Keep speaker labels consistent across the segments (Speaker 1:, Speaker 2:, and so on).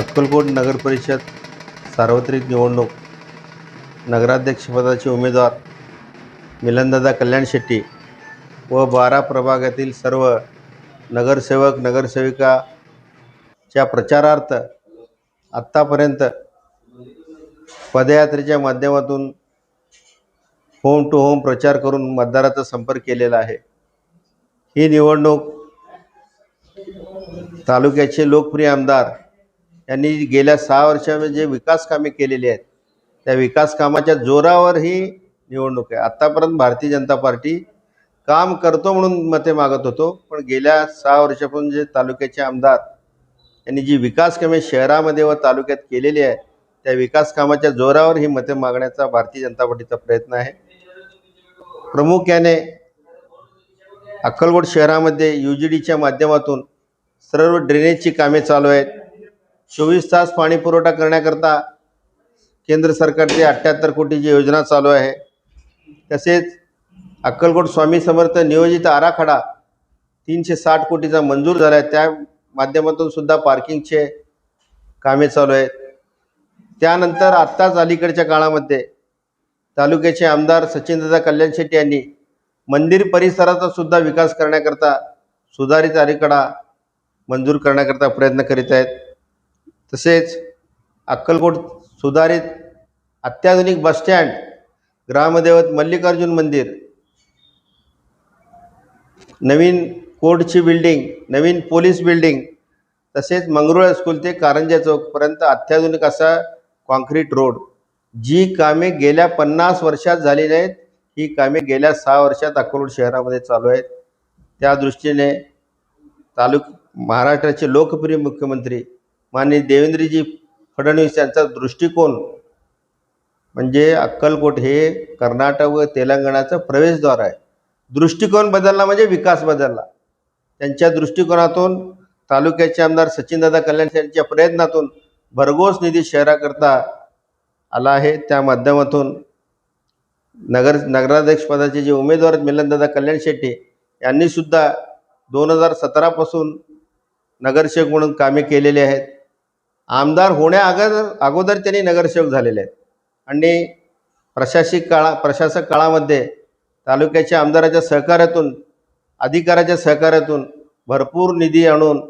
Speaker 1: अक्कलकोट नगरपरिषद सार्वत्रिक निवडणूक. नगराध्यक्षपदाचे उमेदवार मिलनदादा कल्याण शेट्टी व बारा प्रभागातील सर्व नगरसेवक नगरसेविकाच्या प्रचारार्थ आत्तापर्यंत पदयात्रेच्या माध्यमातून होम टू होम प्रचार करून मतदाराचा संपर्क केलेला आहे. ही निवडणूक तालुक्याचे लोकप्रिय आमदार यांनी गेल्या सहा वर्षामध्ये जे विकास कामे केलेली आहेत त्या विकास कामाच्या जोरावर ही निवडणूक आहे. आत्तापर्यंत भारतीय जनता पार्टी काम करतो म्हणून मते मागत होतो पण गेल्या सहा वर्षापासून जे तालुक्याचे आमदार यांनी जी विकास कामे शहरामध्ये व तालुक्यात केलेली आहे त्या विकास कामाच्या जोरावर ही मते मागण्याचा भारतीय जनता पार्टीचा प्रयत्न आहे. प्रामुख्याने अक्कलकोट शहरामध्ये यू जी डीच्या माध्यमातून सर्व ड्रेनेजची कामे चालू आहेत. चोवीस तास पाणी पुरवठा करण्याकरता केंद्र सरकारची अठ्ठ्याहत्तर कोटीची योजना चालू आहे. तसेच अक्कलकोट स्वामी समर्थ नियोजित आराखडा तीनशे साठ कोटीचा मंजूर झाला आहे. त्या माध्यमातून सुद्धा पार्किंगचे कामे चालू आहेत. त्यानंतर आत्ताच अलीकडच्या काळामध्ये तालुक्याचे आमदार सचिनदादा कल्याण शेट्टी यांनी मंदिर परिसराचा सुद्धा विकास करण्याकरता सुधारित आरेखडा मंजूर करण्याकरता प्रयत्न करीत आहेत. तसेच अक्कलकोट सुधारित अत्याधुनिक बसस्टँड ग्रामदैवत मल्लिकार्जुन मंदिर नवीन कोर्टची बिल्डिंग नवीन पोलीस बिल्डिंग तसेच मंगरुळ स्कूल ते कारंजा चौकपर्यंत अत्याधुनिक असा कॉन्क्रीट रोड. जी कामे गेल्या पन्नास वर्षात झाली नाहीत ही कामे गेल्या सहा वर्षात अक्कलकोट शहरामध्ये चालू आहेत. त्या दृष्टीने तालुक महाराष्ट्राचे लोकप्रिय मुख्यमंत्री माननीय देवेंद्रजी फडणवीस यांचा दृष्टिकोन म्हणजे अक्कलकोट हे कर्नाटक व तेलंगणाचं प्रवेशद्वार आहे. दृष्टिकोन बदलला म्हणजे विकास बदलला. त्यांच्या दृष्टिकोनातून तालुक्याचे आमदार सचिनदादा कल्याण यांच्या प्रयत्नातून भरघोस निधी शहराकरता आला आहे. त्या माध्यमातून नगर नगराध्यक्षपदाचे जे उमेदवार आहेत मिलनदादा कल्याण शेट्टी यांनीसुद्धा दोन हजार सतरापासून नगरसेवक म्हणून कामे केलेली आहेत. आमदार होण्या अगोदर अगोदर त्यांनी नगरसेवक झालेले आहेत. आणि प्रशासक काळा प्रशासक काळामध्ये तालुक्याच्या आमदाराच्या सहकार्यातून अधिकाराच्या सहकार्यातून भरपूर निधी आणून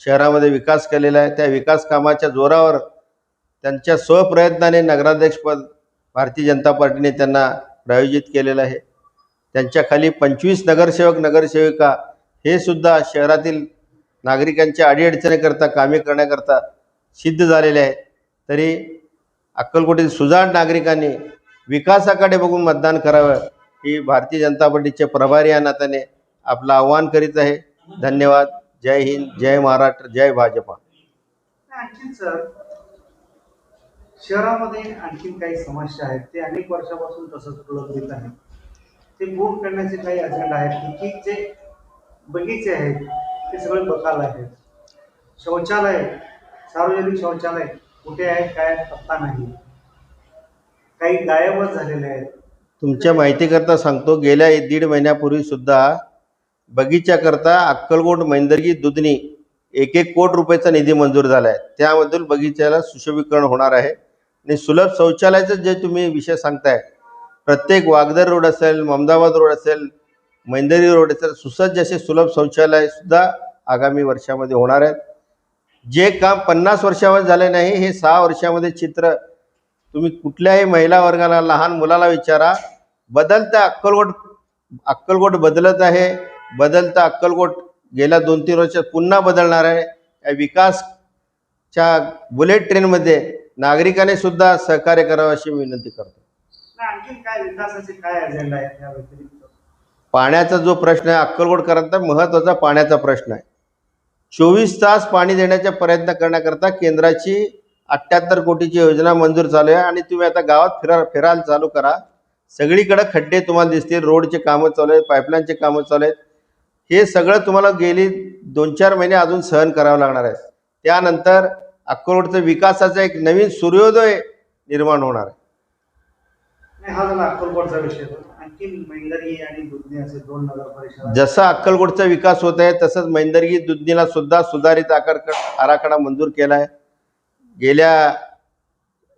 Speaker 1: शहरामध्ये विकास केलेला आहे. त्या विकास कामाच्या जोरावर त्यांच्या स्वप्रयत्नाने नगराध्यक्षपद भारतीय जनता पार्टीने त्यांना प्रायोजित केलेलं आहे. त्यांच्याखाली पंचवीस नगरसेवक नगरसेविका हे सुद्धा शहरातील नागरिकांच्या अडीअडचणीकरता कामे करण्याकरता सिद्ध झालेले आहेत तरी अक्कलकोटील सुजाण नागरिकांनी विकासाकडे बघून मतदान करावं ही भारतीय जनता पार्टीचे प्रभारी या नात्याने आपलं आव्हान करीत आहे. धन्यवाद. जय हिंद जय महाराष्ट्र जय भाजपा.
Speaker 2: आणखीन सर शहरामध्ये आणखीन काही समस्या आहेत. ते अनेक वर्षापासून तसंच प्रलंबित आहे ते दूर करण्याचे काही अजेंडा आहेत. की जे बगीचे आहेत ते सगळे बकाल आहेत. शौचालय सार्वजनिक शौचालय कुठे आहे काय पत्ता नाही. काही गायबच झालेले आहेत.
Speaker 1: तुमच्या माहितीकरता सांगतो गेल्या दीड महिन्यापूर्वी सुद्धा बगीच्याकरता अक्कलकोट मैंदर्गी दुधनी एक एक कोट रुपयाचा निधी मंजूर झाला आहे. त्यामधून बगीच्याला सुशोभीकरण होणार आहे. आणि सुलभ शौचालयाचं जे तुम्ही विषय सांगताय प्रत्येक वागदर रोड असेल ममदाबाद रोड असेल मैंदरी रोड असेल सुसज्ज असे सुलभ शौचालय सुद्धा आगामी वर्षामध्ये होणार आहेत. जे काम पन्नास वर्षामध्ये झाले नाही हे सहा वर्षामध्ये चित्र तुम्ही कुठल्याही महिला वर्गाला लहान मुलाला विचारा. बदलता अक्कलकोट अक्कलकोट बदलत आहे. बदलता अक्कलकोट गेल्या दोन तीन वर्षात पुन्हा बदलणार आहे. या विकासच्या बुलेट ट्रेनमध्ये नागरिकाने सुद्धा सहकार्य करावं अशी मी विनंती करतो. पाण्याचा जो प्रश्न आहे अक्कलकोटकरांचा महत्त्वाचा पाण्याचा प्रश्न आहे. चोवीस तास पाणी देण्याचा प्रयत्न करण्याकरता केंद्राची अठ्ठ्याहत्तर कोटीची योजना मंजूर चालू आहे. आणि तुम्ही आता गावात फिरा फिरायला चालू करा. सगळीकडे खड्डे तुम्हाला दिसतील. रोडचे कामं चालू आहेत. पाईपलाईनचे कामं चालू आहेत. हे सगळं तुम्हाला गेली दोन चार महिने अजून सहन करावं लागणार आहे. त्यानंतर अक्कलकोटचं विकासाचा एक नवीन सूर्योदय निर्माण होणार आहे.
Speaker 2: हा झाला अक्कलकोटचा विषय.
Speaker 1: जसा अक्कलकोटचा विकास होत आहे तसंच मैंदर्गी दुधनीला सुद्धा सुधारित आकार आराखडा मंजूर केला आहे गेल्या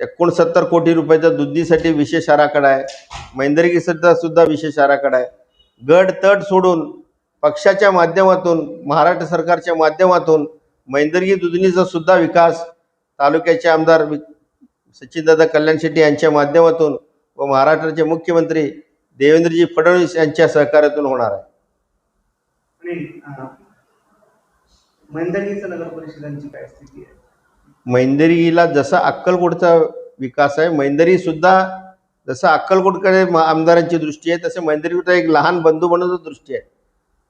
Speaker 1: एकोणसत्तर कोटी रुपयाचा दुधनीसाठी विशेष आराखडा आहे. मैंदर्गीसाठी सुद्धा विशेष आराखडा आहे. गड तट सोडून पक्षाच्या माध्यमातून महाराष्ट्र सरकारच्या माध्यमातून मैंदर्गी दुधनीचा सुद्धा विकास तालुक्याचे आमदार सचिनदादा कल्याण शेट्टी यांच्या माध्यमातून व महाराष्ट्राचे मुख्यमंत्री देवेंद्रजी फडणवीस यांच्या सहकार्यातून होणार आहे.
Speaker 2: आणि अं, मंदगीचं नगर परिषदांची काय स्थिती आहे?
Speaker 1: मैंदरीला जसा अक्कलकोटचा विकास आहे मैंदरी सुद्धा जसं अक्कलकोटकडे आमदारांची दृष्टी आहे तसे मैंदरीचा एक लहान बंधू म्हणून दृष्टी आहे.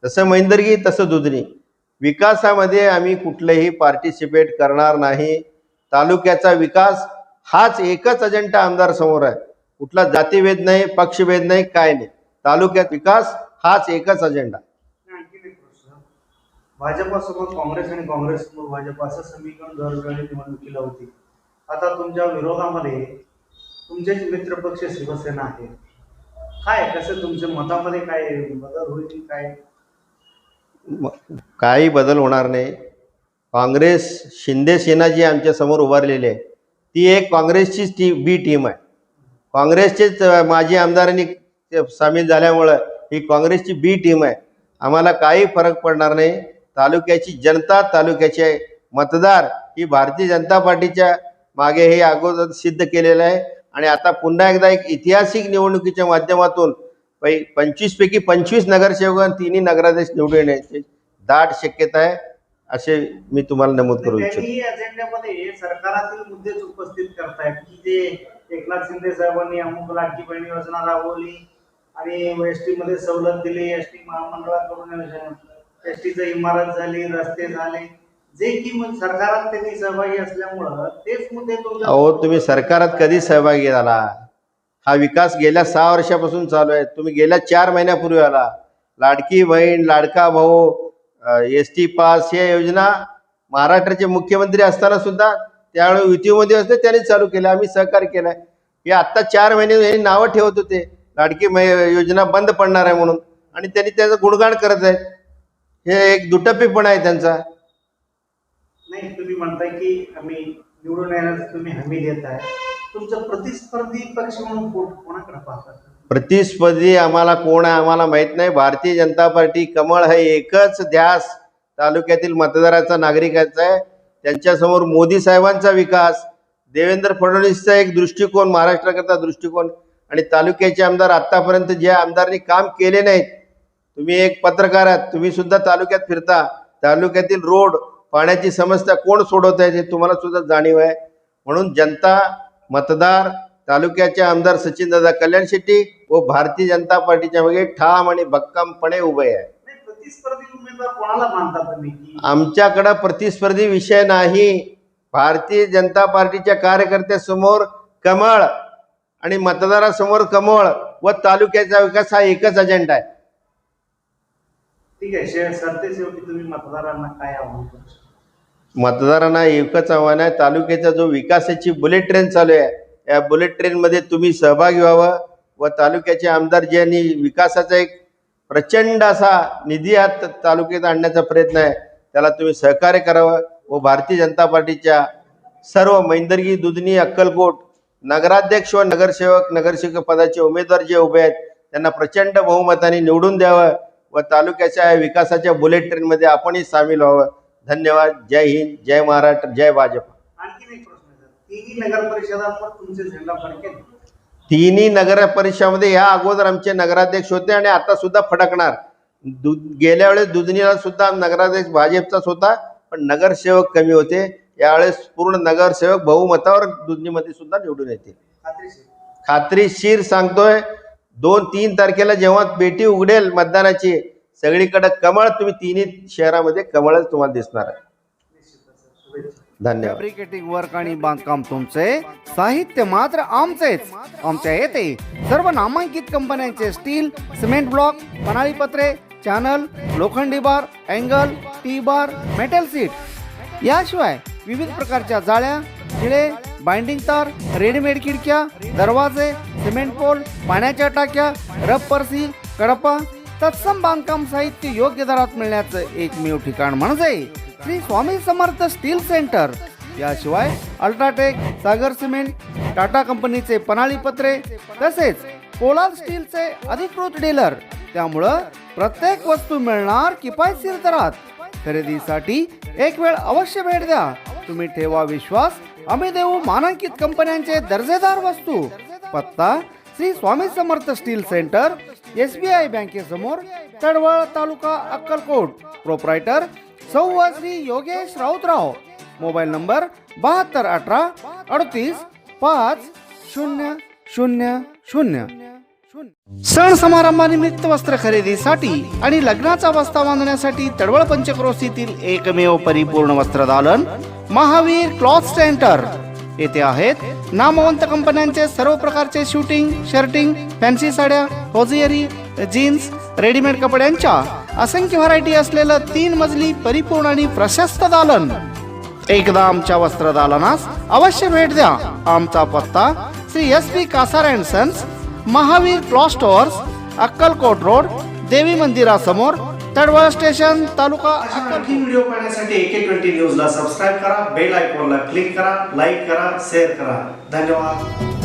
Speaker 1: तसं मैंदर्गी तसं दुधनी. विकासामध्ये आम्ही कुठलेही पार्टिसिपेट करणार नाही. तालुक्याचा विकास हाच एकच अजेंडा आमदार समोर आहे. कुठला जातीभेद नाही पक्षभेद नाही काय नाही. तालुक्यात विकास हाच एकच अजेंडा
Speaker 2: भाजपासोबत काँग्रेस आणि काँग्रेससमोर भाजप असं समीकरण दरवेळी निवडणुकीला होती. आता तुमच्या विरोधामध्ये तुमचेच मित्रपक्ष शिवसेना आहे. काय कसं तुमच्या मतामध्ये काय बदल होईल काय?
Speaker 1: काही बदल होणार नाही. काँग्रेस शिंदे सेना जी आमच्यासमोर उभारलेली आहे. ती एक काँग्रेसचीच टी बी टीम आहे. काँग्रेसचेच माजी आमदारांनी सामील झाल्यामुळं ही काँग्रेसची बी टीम आहे. आम्हाला काही फरक पडणार नाही. तालुक्याची जनता तालुक्याचे मतदार ही भारतीय जनता पार्टीच्या मागे हे अगोदर सिद्ध केलेलं आहे. आणि आता पुन्हा एकदा एक ऐतिहासिक निवडणुकीच्या माध्यमातून पै पंचवीसपैकी पंचवीस नगरसेवक आणि तिन्ही नगराध्यक्ष निवडून येण्याची दाट शक्यता आहे असे मी तुम्हाला नमूद करू इच्छितो.
Speaker 2: एकनाथ शिंदे साहेबांनी अमुक लाडकी बहिणी योजना राबवली आणि एस टी मध्ये सवलत दिली. एस टी महामंडळाकडून एस टीच इमारत झाली रस्ते झाले. जे की मग सरकारात त्यांनी सहभागी असल्यामुळं तेच मुद्दे
Speaker 1: अहो तुम्ही सरकारात कधी सहभागी झाला? हा विकास गेल्या सहा वर्षापासून चालू आहे. तुम्ही गेल्या चार महिन्यापूर्वी आला. लाडकी बहीण लाडका भाऊ एस टी पास या योजना महाराष्ट्राचे मुख्यमंत्री असताना सुद्धा त्यावेळी युतीमध्ये असते त्यांनी चालू केल्या आम्ही सहकार्य केलाय. हे आत्ता चार महिने हे नावं ठेवत होते. लाडकी मै- योजना बंद पडणार आहे म्हणून. आणि त्यांनी त्याचं गुणगान करत आहेत. हे एक दुटप्पीपणा आहे त्यांचा.
Speaker 2: नाही तुम्ही म्हणताय की आम्ही निवडून येण्यास तुम्ही हमी देत आहे तुमचं प्रतिस्पर्धी पक्ष म्हणून कोण कोणाकडे पाहतात?
Speaker 1: प्रतिस्पर्धी आम्हाला कोण आहे आम्हाला माहीत नाही. भारतीय जनता पार्टी कमळ हे एकच ध्यास तालुक्यातील मतदाराचा नागरिकाचा आहे. त्यांच्यासमोर मोदी साहेबांचा विकास देवेंद्र फडणवीसचा एक दृष्टिकोन महाराष्ट्राकरता दृष्टिकोन आणि तालुक्याचे आमदार आत्तापर्यंत जे आमदारांनी काम केले नाहीत तुम्ही एक पत्रकार आहात तुम्ही सुद्धा तालुक्यात फिरता तालुक्यातील रोड पाण्याची समस्या कोण सोडवत आहे हे तुम्हाला सुद्धा जाणीव आहे. म्हणून जनता मतदार तालुक्याचे आमदार सचिनदादा कल्याण शेट्टी व भारतीय जनता पार्टीच्या मागे ठाम आणि भक्कमपणे उभे आहे.
Speaker 2: प्रतिस्पर्धी उमेदवार कोणाला मानता तुम्ही की
Speaker 1: आमच्याकडं प्रतिस्पर्धी विषय नाही. भारतीय जनता पार्टीच्या कार्यकर्त्यासमोर कमळ आणि मतदारासमोर कमळ व तालुक्याचा विकास हा एकच अजेंडा आहे.
Speaker 2: ठीक आहे शे सरतेशेवटी तुम्ही मतदारांना काय आव्हान करू शकता
Speaker 1: मतदारांना एकच आव्हान आहे तालुक्याचा जो विकासाची बुलेट ट्रेन चालू आहे या बुलेट ट्रेनमध्ये तुम्ही सहभागी व्हावं व तालुक्याचे आमदार ज्यांनी विकासाचा एक प्रचंड असा निधी हा तालुक्यात आणण्याचा प्रयत्न आहे. त्याला तुम्ही सहकार्य करावं व भारतीय जनता पार्टीच्या सर्व मैंदर्गी दुधनी अक्कलकोट नगराध्यक्ष व नगरसेवक नगरसेवक पदाचे उमेदवार जे उभे आहेत त्यांना प्रचंड बहुमताने निवडून द्यावं व तालुक्याच्या विकासाच्या बुलेट ट्रेनमध्ये आपणही सामील व्हावं. धन्यवाद. जय हिंद जय महाराष्ट्र जय भाजप.
Speaker 2: आणखी एक प्रश्न तिन्ही नगर परिषदांवर तुमचे झेंडा फडकेल.
Speaker 1: तिन्ही नगर परिषदेमध्ये या अगोदर आमचे नगराध्यक्ष होते आणि आता सुद्धा फडकणार. दु गेल्या वेळेस दुधनीला सुद्धा नगराध्यक्ष भाजपचाच होता पण नगरसेवक कमी होते. यावेळेस पूर्ण नगरसेवक बहुमतावर दुधनीमध्ये सुद्धा निवडून येतील
Speaker 2: खात्रीशीर
Speaker 1: सांगतोय दोन तीन तारखेला जेव्हा पेटी उघडेल मतदानाची सगळीकडे कमळ तुम्ही तिन्ही शहरामध्ये कमळच तुम्हाला दिसणार आहे. धन्यवाद.
Speaker 3: फॅब्रिकेटिंग वर्क आणि बांधकाम तुमचे साहित्य मात्र आमचेच. आमच्या येथे सर्व नामांकित कंपन्यांचे स्टील सिमेंट ब्लॉक प्रणाली पत्रे चॅनल लोखंडी bar angle T bar metal sheet. याशिवाय विविध प्रकारच्या जाळ्या खिळे बाइंडिंग तार रेडीमेड खिडक्या दरवाजे सिमेंट पोल पाण्याच्या टाक्या रब सील कडपा तत्सम बांधकाम साहित्य योग्य दरात मिळण्याचं एकमेव ठिकाण म्हणजे श्री स्वामी समर्थ स्टील सेंटर. याशिवाय अल्ट्राटेक सागर सिमेंट टाटा कंपनीचे पनाळी पत्रे तसेच पोलाद स्टीलचे अधिकृत डीलर. त्यामुळं प्रत्येक वस्तू मिळणार किफायतशीर दरात. खरेदीसाठी एक वेळ अवश्य भेट द्या. तुम्ही ठेवा विश्वास. आम्ही देऊ मानांकित कंपन्यांचे दर्जेदार वस्तू. पत्ता Shri Swami Samarth steel centre S B I बँकेसमोर Tadwal तालुका अक्कलकोट. प्रोप्रायटर सौ श्री योगेश राऊतराव. मोबाईल नंबर बहात्तर अठरा अडतीस पाच शून्य शून्य शून्य. सण समारंभानिमित्त वस्त्र खरेदीसाठी आणि लग्नाचा वस्ता बांधण्यासाठी तडवळ पंचक्रोशीतील एकमेव परिपूर्ण वस्त्र दालन महावीर क्लॉथ सेंटर. येथे आहेत नामवंत कंपन्यांचे सर्व प्रकारचे शूटिंग शर्टिंग फॅन्सी साड्या होजियरी जीन्स रेडीमेड कपड्यांच्या असंख्य व्हरायटी असलेलं तीन मजली परिपूर्ण आणि प्रशस्त दालन. एकदा आमच्या वस्त्र दालनास अवश्य भेट द्या. आमचा पत्ता Shri S P Kasar and sons Mahavir cloth stores Akkalkot road देवी मंदिरासमोर तडवळ स्टेशन तालुका
Speaker 2: आणखी व्हिडिओ पाहण्यासाठी एके ट्वेंटी न्यूजला सबस्क्राईब करा बेल आयकॉनला क्लिक करा लाईक करा शेअर करा. धन्यवाद.